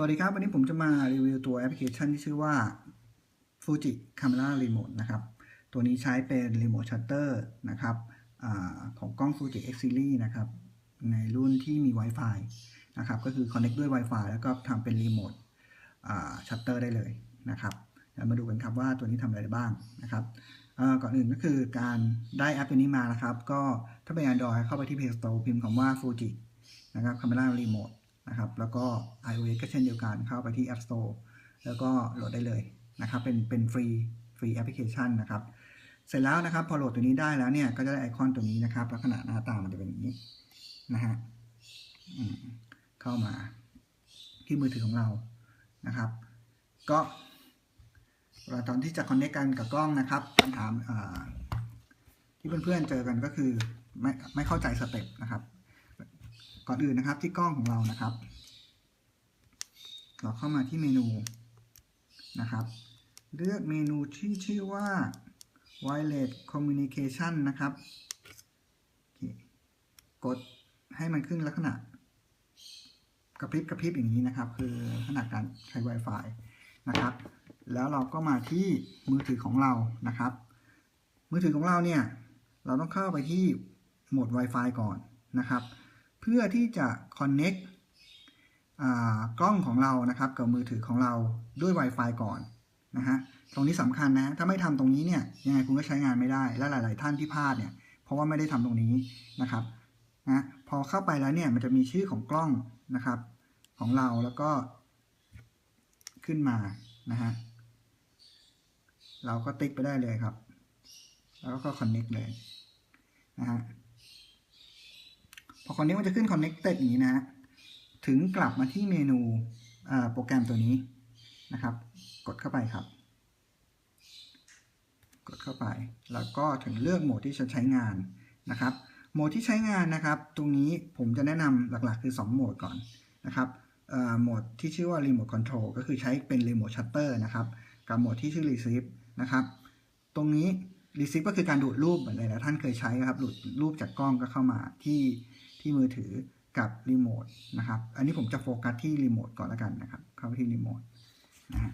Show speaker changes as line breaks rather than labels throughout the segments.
สวัสดีครับ วันนี้ผมจะมารีวิวตัวแอปพลิเคชันที่ชื่อว่า Fuji Camera Remote นะครับ ตัวนี้ใช้เป็น Remote Shutter นะครับอของกล้อง Fuji X Series นะครับ ในรุ่นที่มี Wi-Fi นะครับ ก็คือ Connect ด้วย Wi-Fi แล้วก็ทำเป็น Remote อ่า Shutter ได้เลยนะครับมาดูกันครับว่าตัวนี้ทำอะไรได้บ้างนะครับก่อนอื่นก็คือการได้แอปตัวนี้มานะครับ ก็ถ้าเป็น Android เข้าไปที่ Play Store พิมพ์คำว่า Fuji นะครับ Camera Remote นะครับ แล้วก็ iOS ก็เช่นเดียวกันเข้าไปที่ App Store แล้วก็โหลดได้เลยนะครับ เป็นเป็นฟรีฟรีแอปพลิเคชันนะครับ เสร็จแล้วนะครับ พอโหลดตัวนี้ได้แล้วเนี่ย ก็จะได้ไอคอนตัวนี้นะครับ ลักษณะหน้าตามันจะเป็นอย่างนี้นะฮะเข้ามาที่มือถือของเรานะครับ ก็เวลาตอนที่จะคอนเน c t กันกับกล้องนะครับปัญหาอ่าที่เพื่อนๆเจอกันก็คือไม่ไม่เข้าใจสเต็ปนะครับ ก่อนอื่นนะครับที่กล้องของเรานะครับ เราเข้ามาที่เมนูนะครับ เลือกเมนูที่ชื่อว่า wireless communication นะครับ กดให้มันขึ้นลักษณะ กระพริบกระพริบอย่างนี้นะครับ คือลักษณะการใช้ Wi-Fi นะครับ แล้วเราก็มาที่มือถือของเรานะครับ มือถือของเราเนี่ย เราต้องเข้าไปที่โหมด Wi-Fi ก่อนนะครับ เพื่อที่จะ connect กล้องของเรานะครับกับมือถือของเราด้วย Wi-Fi ก่อนนะฮะตรงนี้สำคัญนะ ถ้าไม่ทำตรงนี้เนี่ยยังไงคุณก็ใช้งานไม่ได้ และหลาย ๆ ท่านที่พลาดเนี่ยเพราะว่าไม่ได้ทำตรงนี้นะครับนะพอเข้าไปแล้วเนี่ยมันจะมีชื่อของกล้องนะครับ ของเราแล้วก็ขึ้นมานะฮะเราก็ติ๊กไปได้เลยครับ แล้วก็ connect เลยนะฮะ พอ Connect มันจะขึ้น Connected อย่างนี้นะ ถึงกลับมาที่เมนูโปรแกรมตัวนี้นะครับ กดเข้าไปครับ กดเข้าไป แล้วก็ถึงเลือกโหมดที่จะใช้งานนะครับ โหมดที่ใช้งานนะครับ ตรงนี้ผมจะแนะนำหลักๆ คือ 2 โหมดก่อนนะครับโหมดที่ชื่อว่า Remote Control ก็คือใช้เป็น Remote Shutter นะครับ กับโหมดที่ชื่อ Receive นะครับ ตรงนี้ Receive ก็คือการดูดรูปเหมือนหลายๆท่านเคยใช้ครับ ดูดรูปจากกล้องก็เข้ามาที่ ที่มือถือกับรีโมทนะครับ อันนี้ผมจะโฟกัสที่รีโมทก่อนแล้วกันนะครับ เข้าไปที่รีโมทนะฮะ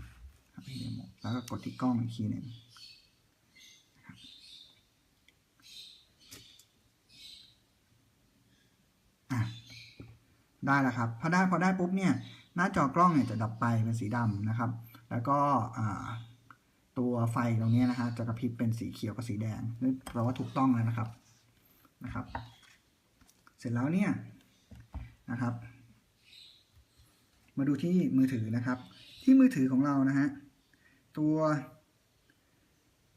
เข้าไปที่รีโมทแล้วก็กดที่กล้องอีกทีหนึ่งได้แล้วครับ พอได้พอได้ปุ๊บเนี่ยหน้าจอกล้องเนี่ยจะดับไปเป็นสีดำนะครับ แล้วก็ตัวไฟตรงนี้นะฮะจะกระพริบเป็นสีเขียวกับสีแดงนี่แปลว่าถูกต้องแล้วนะครับนะครับ ร็จแล้วเนี่ยนะครับ มาดูที่มือถือนะครับ ที่มือถือของเรานะฮะตัว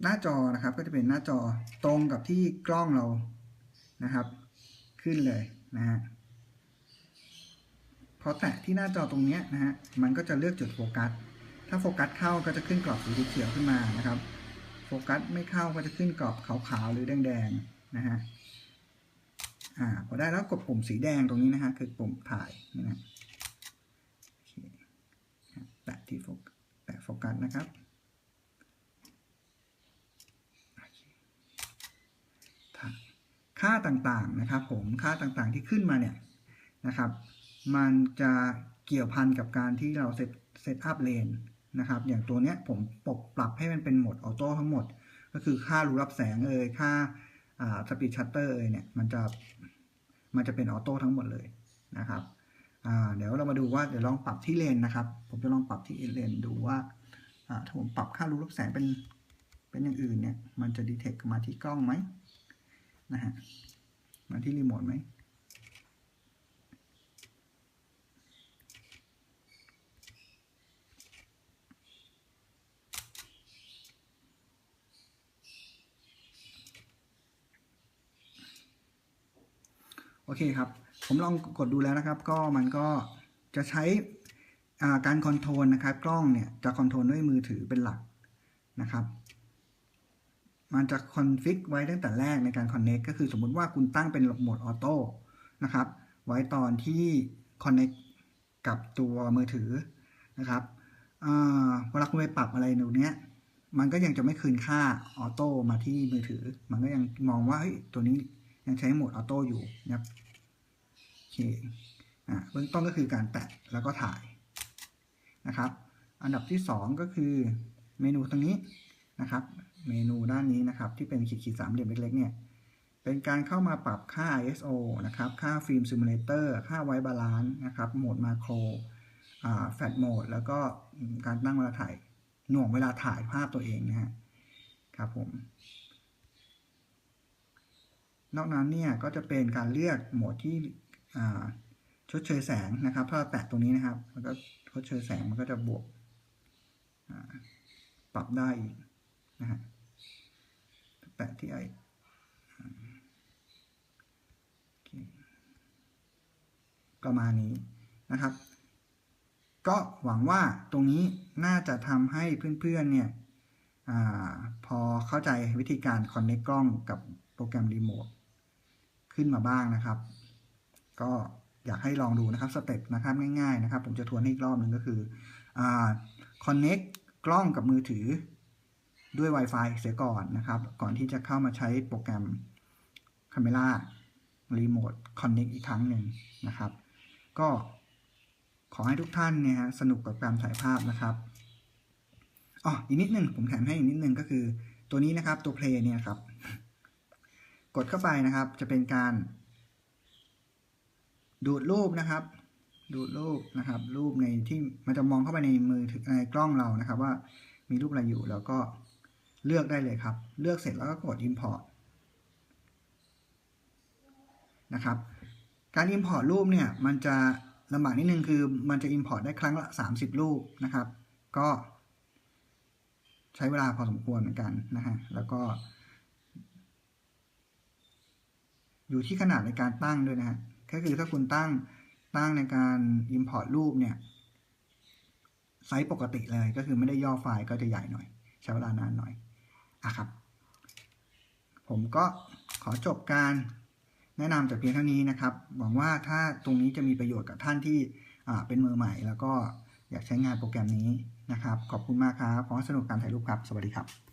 หน้าจอนะครับก็จะเป็นหน้าจอตรงกับที่กล้องเรานะครับ ขึ้นเลยนะฮะพอแตะที่หน้าจอตรงนี้นะฮะมันก็จะเลือกจุดโฟกัส ถ้าโฟกัสเข้าก็จะขึ้นกรอบสีเขียวขึ้นมานะครับ โฟกัสไม่เข้าก็จะขึ้นกรอบขาวๆหรือแดงๆนะฮะ อ่าพอได้แล้วกดปุ่มสีแดงตรงนี้นะฮะคือปุ่มถ่ายนี่นะแตะที่โฟกัสแตะโฟกัสนะครับค่าต่างๆนะครับผมค่าต่างๆที่ขึ้นมาเนี่ยนะครับ มันจะเกี่ยวพันกับการที่เราเซตเซตอัพเลนนะครับ อย่างตัวเนี้ยผมปรับปรับให้มันเป็นโหมดออโต้ทั้งหมด ก็คือค่ารูรับแสงเอ่ยค่า สปีดชัตเตอร์เนี่ยมันจะมันจะเป็นออโต้ทั้งหมดเลยนะครับอ่าเดี๋ยวเรามาดูว่าเดี๋ยวลองปรับที่เลนนะครับ ผมจะลองปรับที่เลนดูว่าถ้าผมปรับค่ารูรับแสงเป็นเป็นอย่างอื่นเนี่ยมันจะดีเทคมาที่กล้องไหมนะฮะมาที่รีโมทไหม โอเคครับ ผมลองกดดูแล้วนะครับ ก็มันก็จะใช้การคอนโทรลนะครับ กล้องเนี่ยจะคอนโทรลด้วยมือถือเป็นหลักนะครับ มันจะคอนฟิกไว้ตั้งแต่แรกในการคอนเน็กก็คือสมมุติว่าคุณตั้งเป็นโหมดออโต้นะครับ ไว้ตอนที่คอนเน็กกับตัวมือถือนะครับเวลาคุณไปปรับอะไรตรงนี้มันก็ยังจะไม่คืนค่าออโต้มาที่มือถือ มันก็ยังมองว่าเฮ้ยตัวนี้ ยังใช้โหมดออโต้อยู่นะครับโอเคอ่าเบื้องต้นก็คือการแตะแล้วก็ถ่ายนะครับ อันดับที่ 2 ก็คือเมนูตรงนี้นะครับ เมนูด้านนี้นะครับ ที่เป็นขีดๆสามเหลี่ยมเล็กๆเนี่ยเป็นการเข้ามาปรับค่า ISO นะครับ ค่าฟิล์มซิมูเลเตอร์ค่าไวบาลานซ์นะครับ โหมดมาโครแฟลตโหมด แล้วก็การตั้งเวลาถ่าย หน่วงเวลาถ่ายภาพตัวเองนะฮะ ครับผม นอกนั้นเนี่ยก็จะเป็นการเลือกโหมดที่ชดเชยแสงนะครับ ถ้าเราแตะตรงนี้นะครับ มันก็ชดเชยแสงมันก็จะบวกปรับได้อีกนะฮะแตะที่ไอประมาณนี้นะครับ ก็หวังว่าตรงนี้น่าจะทำให้เพื่อนๆเนี่ยอพอเข้าใจวิธีการ connect กล้องกับโปรแกรมรีโมท ขึ้นมาบ้างนะครับ ก็อยากให้ลองดูนะครับสเต็ปนะครับง่ายๆนะครับ ผมจะทวนให้อีกรอบหนึ่งก็คืออา connect กล้องกับมือถือด้วย Wi-Fi เสียก่อนนะครับ ก่อนที่จะเข้ามาใช้โปรแกรม Camera Remote Connect อีกครั้งหนึ่งนะครับ ก็ขอให้ทุกท่านเนี่ยฮะสนุกกับการถ่ายภาพนะครับอ๋ออีกนิดนึงผมแถมให้อีกนิดนึงก็คือตัวนี้นะครับตัว Play เนี่ยครับ กดเข้าไปนะครับ จะเป็นการ ดูดรูปนะครับ ดูดรูปนะครับ รูปในที่มันจะมองเข้าไปในมือถือในกล้องเรานะครับ ว่ามีรูปอะไรอยู่แล้วก็เลือกได้เลยครับ เลือกเสร็จแล้วก็กด import นะครับการ import รูปเนี่ยมันจะลำบากนิดนึงคือมันจะ import ได้ครั้งละ 30 รูปนะครับ ก็ใช้เวลาพอสมควรเหมือนกันนะฮะแล้วก็ อยู่ที่ขนาดในการตั้งด้วยนะฮะก็คือถ้าคุณตั้งตั้งในการ import รูปเนี่ยไซส์ปกติเลยก็คือไม่ได้ย่อไฟล์ก็จะใหญ่หน่อย ใช้เวลานานหน่อยอะครับ ผมก็ขอจบการแนะนำแต่เพียงเท่านี้นะครับ หวังว่าถ้าตรงนี้จะมีประโยชน์กับท่านที่เป็นมือใหม่ แล้วก็อยากใช้งานโปรแกรมนี้นะครับ ขอบคุณมากครับ ขอสนุกการถ่ายรูปครับ สวัสดีครับ